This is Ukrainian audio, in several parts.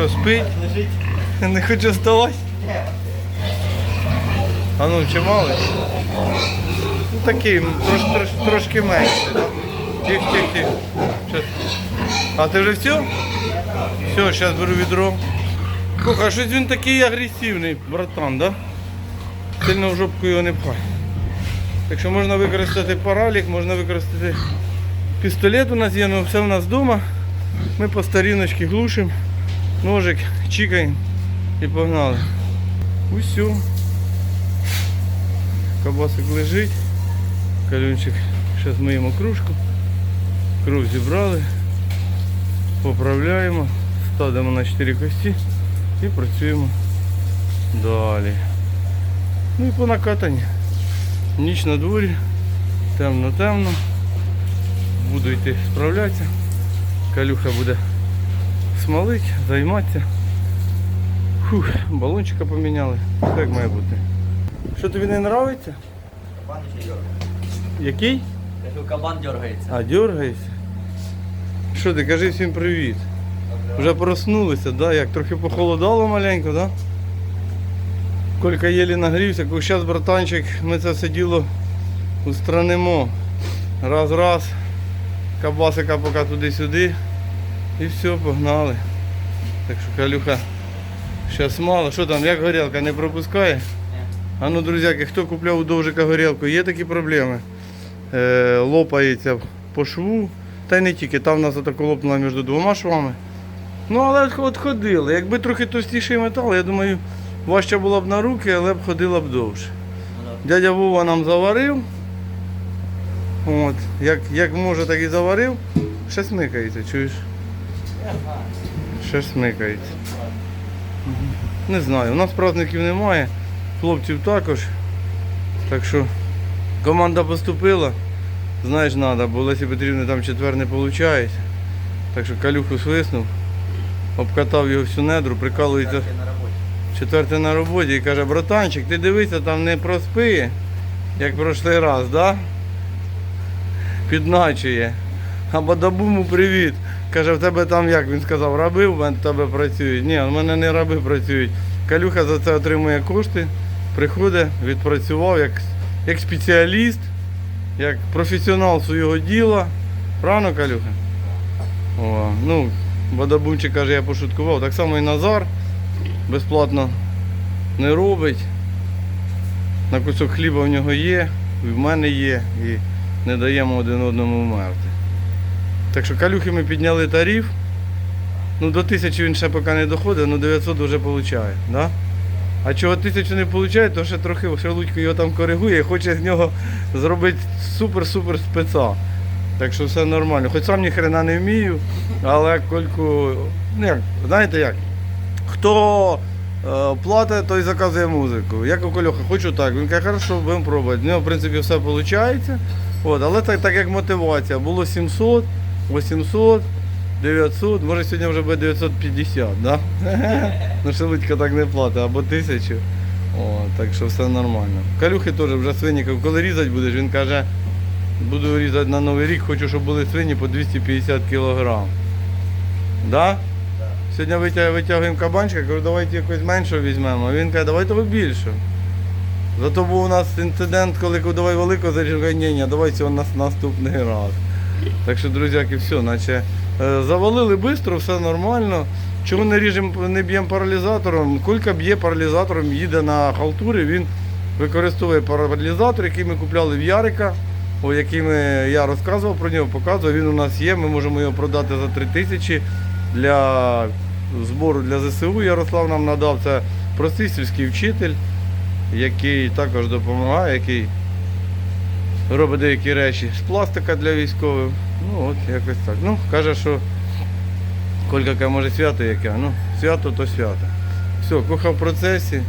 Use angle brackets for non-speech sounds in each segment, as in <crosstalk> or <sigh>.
Що, спить? Не хоче вставати? А ну, чималий? Ну такий, трош, трош, трошки менше, да? Тих, тих, тих. Щас. А ти вже все? Все, зараз беру відро. Слухай, а щось він такий агресивний, братан, да? Сильно в жопку його не пхай. Так що можна використати паралік, можна використати пістолет у нас є, ну все у нас вдома. Ми по старіночці глушимо, ножик, чікаємо і погнали. Усю. Кабасик лежить. Калюнчик. Зараз миємо кружку. Кров зібрали. Поправляємо. Ставимо на 4 кості і працюємо далі. Ну і по накатанні. Ніч на дворі, темно-темно. Буду йти справлятися. Калюха буде смолить, займатися. Фух, балончика поміняли. Так має бути. Що тобі не подобається? Кабан ще дергається. Який? Кажу, кабан дергається. А, дергаєшся? Що ти, кажи всім привіт. Вже проснулися, да? Як трохи похолодало маленько, да? Колька єлі нагрівся, коли зараз, братанчик, ми це все діло устранимо. Раз-раз, кабасика поки туди-сюди. І все, погнали. Так що Калюха зараз мало. Що там, як горілка не пропускає? А ну, друзяки, хто купляв у довжика горілку, є такі проблеми. Е, лопається по шву. Та й не тільки, там у нас отако лопнуло між двома швами. Ну, але от- от ходили. Якби трохи товстіший метал, я думаю, важче було б на руки, але б ходила б довше. Ну, Дядя Вова нам заварив. От, як, як може, так і заварив. Ще смикається, чуєш? Ще смикається. Не знаю, у нас праздників немає, хлопців також. Так що команда поступила. Знаєш, треба, бо Лесі Петрівни там четвер не виходить. Так що калюху свиснув, обкатав його всю недру, прикалується я на роботі. четвертий на роботі і каже, братанчик, ти дивися, там не проспи, як прошлий раз, да? Підначує. А Бадабуму привіт. Каже, в тебе там, як він сказав, раби в тебе працюють. Ні, в мене не раби працюють. Калюха за це отримує кошти, приходить, відпрацював як, як спеціаліст, як професіонал свого діла. Правильно, Калюха? О, ну, Бадабунчик каже, я пошуткував. Так само і Назар безплатно не робить. На кусок хліба в нього є, в мене є, і не даємо один одному вмерти. Так що калюхи ми підняли тариф. Ну до тисячі він ще поки не доходить, ну 900 вже отримує. Да? А чого тисячу не отримує, то ще трохи Шелудько його там коригує хоче з нього зробити супер-супер спеца. Так що все нормально. Хоч сам ні хрена не вмію, але кольку, ну як, знаєте як? Хто е, платить, той заказує музику. Як у Кольоха, хочу так. Він каже, хорошо, будемо пробувати. В нього, в принципі, все виходить. От, але так, так як мотивація. Було 700, 800, 900, може сьогодні вже буде 950, да? <laughs> Ну, Шелудька так не платить, або 1000. О, так що все нормально. Калюхи теж вже свиніків, коли різати будеш, він каже, буду різати на Новий рік, хочу, щоб були свині по 250 кг. Да? Сьогодні витя- витягуємо кабанчика, кажу, давайте якось менше візьмемо. Він каже, давайте ви більше. Зато був у нас інцидент, коли давай велико заріжу, ні, ні, давай цього нас наступний раз. Так що, друзяки, все, наче е, завалили швидко, все нормально. Чому не ріжемо, не б'ємо паралізатором? Кулька б'є паралізатором, їде на халтурі, він використовує паралізатор, який ми купляли в Ярика, о, який ми, я розказував про нього, показував, він у нас є, ми можемо його продати за 3 тисячі для збору для ЗСУ. Ярослав нам надав це простий сільський вчитель, який також допомагає, який робить деякі речі з пластика для військових. Ну от якось так. Ну, каже, що Колька може свято яке. Ну, свято то свято. Все, куха в процесі.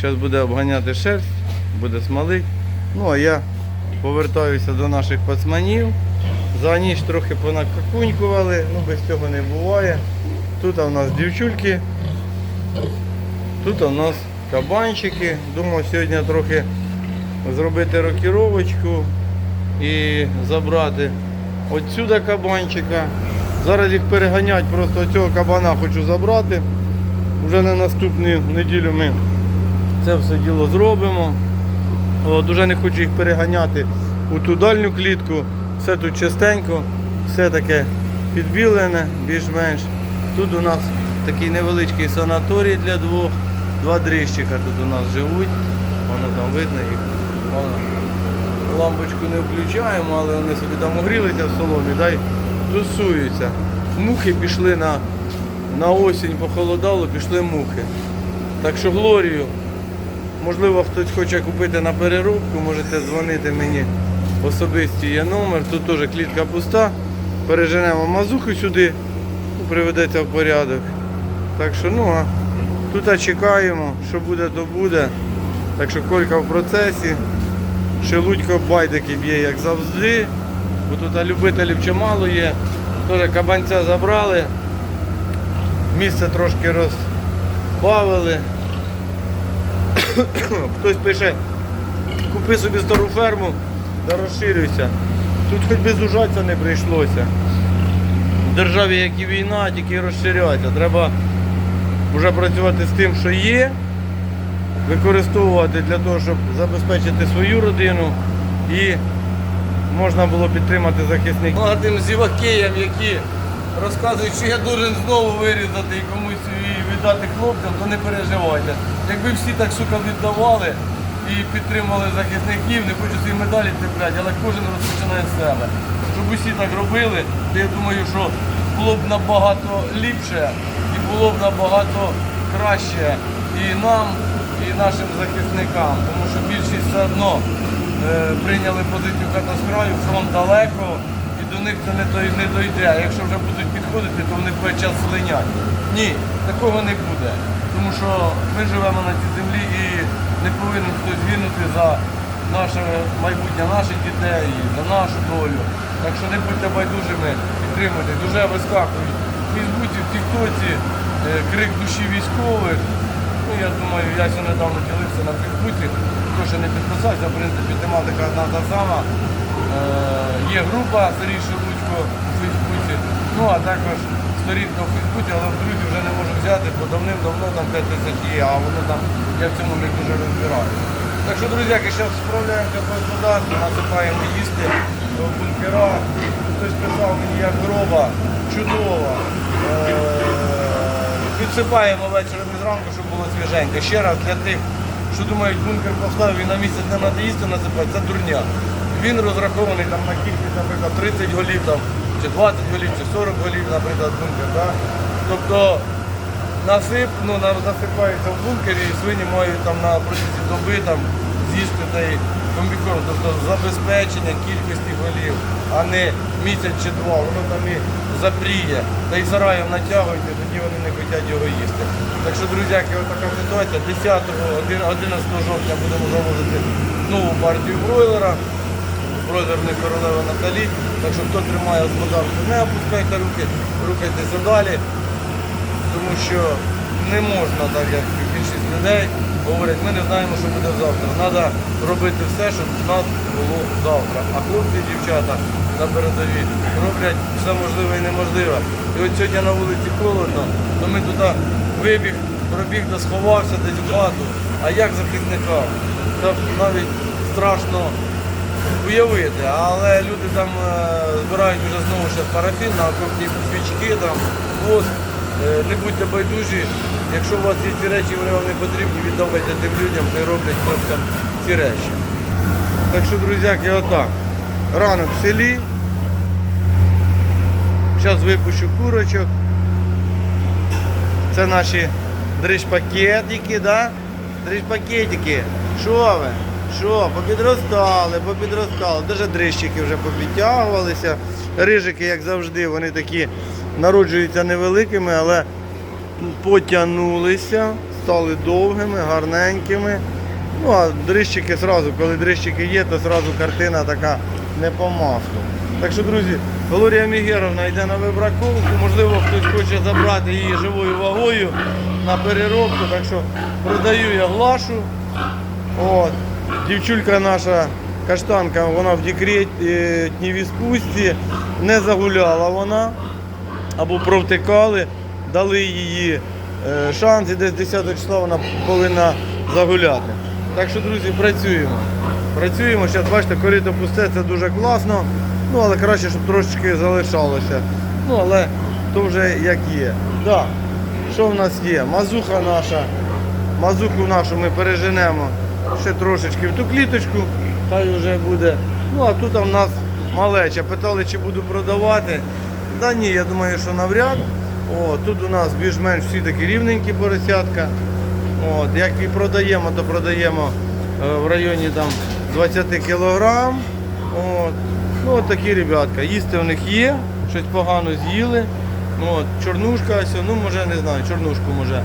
Зараз буде обганяти шерсть, буде смолить. Ну а я повертаюся до наших пацманів. За ніч трохи понакакунькували, ну без цього не буває. Тут у нас дівчульки, тут у нас кабанчики. Думав сьогодні трохи зробити рокіровочку і забрати отсюда кабанчика Зараз їх переганять, просто цього кабана хочу забрати. Вже на наступну неділю ми це все діло зробимо. О, дуже не хочу їх переганяти у ту дальню клітку. Все тут чистенько, все таке підбілене, більш-менш. Тут у нас такий невеличкий санаторій для двох. Два дрищика тут у нас живуть. Воно там видно їх. Воно. Лампочку не включаємо, але вони собі там огрілися в соломі, дай тусуються. Мухи пішли на, на осінь, похолодало, пішли мухи. Так що Глорію Можливо, хтось хоче купити на переробку, можете дзвонити мені. Особистий є номер. Тут теж клітка пуста. Переженемо мазуху сюди, приведеться в порядок. Так що, ну а тут чекаємо, що буде, то буде. Так що колька в процесі. Шелудько байдики б'є, як завжди. Бо тут любителів чимало є. Теж кабанця забрали. Місце трошки розбавили. <coughs> Хтось пише, купи собі стару ферму та розширюйся. Тут хоч би зужатися не прийшлося. В державі, як і війна, тільки розширяється. Треба вже працювати з тим, що є, використовувати для того, щоб забезпечити свою родину і можна було підтримати захисників. Молодим зівакеям, які розказують, що я должен знову вирізати і комусь і віддати хлопцям, то не переживайте. Якби всі так сука віддавали і підтримували захисників, не хочу свої медалі цепляти, але кожен розпочинає з себе. Щоб усі так робили, то я думаю, що було б набагато ліпше і було б набагато краще і нам, і нашим захисникам. Тому що більшість все одно е, прийняли позицію катастрою, фронт далеко, і до них це не дойде. А якщо вже будуть підходити, то вони буде час слинять. Ні, такого не буде. Тому що ми живемо на цій землі і не повинен хтось гинути за наше майбутнє наших дітей, за нашу долю. Так що не будьте байдужими, підтримуйте. Дуже вискакують в Фейсбуці, в Тіктоці, е, крик душі військових. Ну, я думаю, я ще недавно ділився на Фейсбуці, хто ще не підписався, в принципі, тематика одна та сама. Е, є група Сергій Шелудько у Фейсбуці, ну а також сторінка у Фейсбуці, але в друзі вже не можу взяти, бо давним-давно там 5 тисяч є, а воно там, я в цьому не дуже розбираю. Так що, друзяки, зараз справляємося по господарству, насипаємо їсти до бункера. Хтось писав мені, як дрова, чудово. Е, Підсипаємо вечором і зранку, щоб було свіженько. Ще раз для тих, що думають, бункер поставив і на місяць не треба їсти насипати, це дурня. Він розрахований там на кількість, наприклад, 30 голів там, чи 20 голів, чи 40 голів, наприклад, бункер. Да? Тобто насип, ну, насипається в бункері і свині мають там на протязі доби там, з'їсти цей комбікорм, тобто забезпечення кількості голів, а не місяць чи два, воно там і запріє, та й сараєм натягується, тоді вони не хочуть його їсти. Так що, друзяки, ось така ситуація. 10 11 жовтня будемо завозити нову партію бройлера. Бройлерний королева Наталі. Так що хто тримає господарство, не опускайте руки, рухайтеся далі тому що не можна, так як людей говорять, ми не знаємо, що буде завтра. Треба робити все, щоб в нас було завтра. А хлопці і дівчата на передовій роблять все можливе і неможливе. І от сьогодні на вулиці холодно, то ми туди вибіг, пробіг та сховався десь в хату. А як захисникам? Це навіть страшно уявити, але люди там е, збирають вже знову ще парафін на окопні свічки, там, воск. Е, Не будьте байдужі, якщо у вас є ці речі, вони вам не потрібні, віддавайте тим людям, хай роблять хлопцям ці речі. Так що, друзяки, отак. Ранок в селі. Зараз випущу курочок. Це наші дриж-пакетики, да? Дриж-пакетики. Що ви? Що, попідростали, попідростали. Даже дрищики вже попідтягувалися. Рижики, як завжди, вони такі народжуються невеликими, але потягнулися, стали довгими, гарненькими. Ну, а дрищики зразу, коли дрищики є, то зразу картина така не по маслу. Так що, друзі, Валерія Мігеровна йде на вибраковку, можливо, хтось хоче забрати її живою вагою на переробку, так що продаю я глашу. От. Дівчулька наша каштанка, вона в декретній відпустці, не загуляла вона. або провтикали, дали її е, шанс і десь 10 числа вона повинна загуляти. Так що, друзі, працюємо. Працюємо. Зараз бачите, корито пусте, це дуже класно. Ну, але краще, щоб трошечки залишалося. Ну, але то вже як є. Да. Що в нас є? Мазуха наша. Мазуху нашу ми переженемо ще трошечки в ту кліточку, хай вже буде. Ну а тут в нас малеча. Питали, чи буду продавати. Да ні, я думаю, що навряд. О, тут у нас більш-менш всі такі рівненькі поросятка. От, як і продаємо, то продаємо е, в районі там 20 кілограм. От. Ну от такі ребятка. Їсти в них є, щось погано з'їли. Ну, От, чорнушка, ну може не знаю, чорнушку може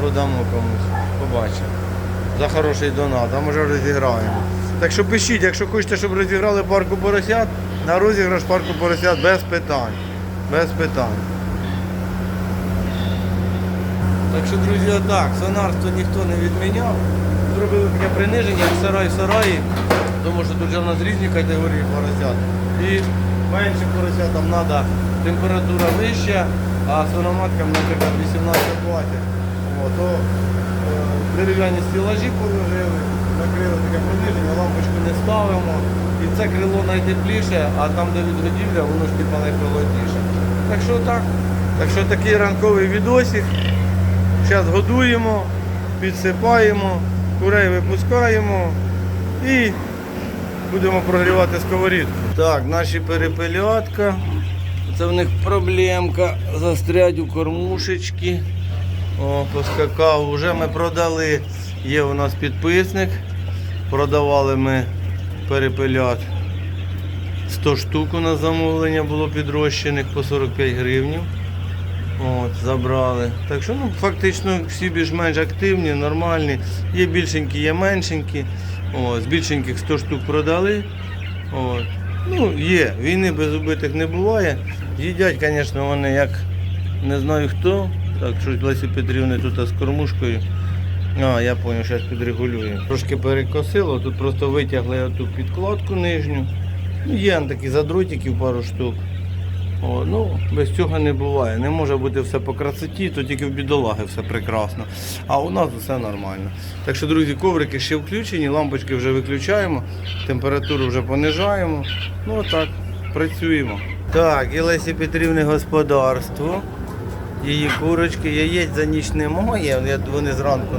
продамо комусь. Побачимо. За хороший донат, а може розіграємо. Так що пишіть, якщо хочете, щоб розіграли парку поросят, на розіграш парку поросят без питань. Без питань. Так що, друзі, отак, сонарство ніхто не відміняв. Зробили таке приниження, як сарай сараї, тому що тут вже в нас різні категорії поросят. І менше поросятам треба температура вища, а свиноматкам, наприклад, 18 платять. То е, дерев'яні стілажі положили, накрили таке приниження, лампочку не ставимо. І це крило найтепліше, а там, де відгодівля, воно ж типа найхолодніше. Так що так. Так що такий ранковий відосик. Зараз годуємо, підсипаємо, курей випускаємо і будемо прогрівати сковорідку. Так, наші перепелятка. Це в них проблемка. Застрять у кормушечки. О, поскакав. Уже ми продали. Є у нас підписник. Продавали ми перепелят. 100 штук у нас замовлення було підрощених по 45 гривнів. От, забрали. Так що ну, фактично всі більш-менш активні, нормальні. Є більшенькі, є меншенькі. От, з більшеньких 100 штук продали. От. Ну, є, війни без убитих не буває. Їдять, звісно, вони як не знаю хто. Так, щось Лесі Петрівни тут з кормушкою. А, я зрозумів, зараз підрегулюю. Трошки перекосило, тут просто витягли оту підкладку нижню. Ну, є такі задротиків пару штук. О, ну, без цього не буває. Не може бути все по красоті, то тільки в бідолаги все прекрасно. А у нас все нормально. Так що, друзі, коврики ще включені, лампочки вже виключаємо, температуру вже понижаємо. Ну отак, працюємо. Так, і Лесі Петрівни господарство. Її курочки, яєць за ніч немає, вони зранку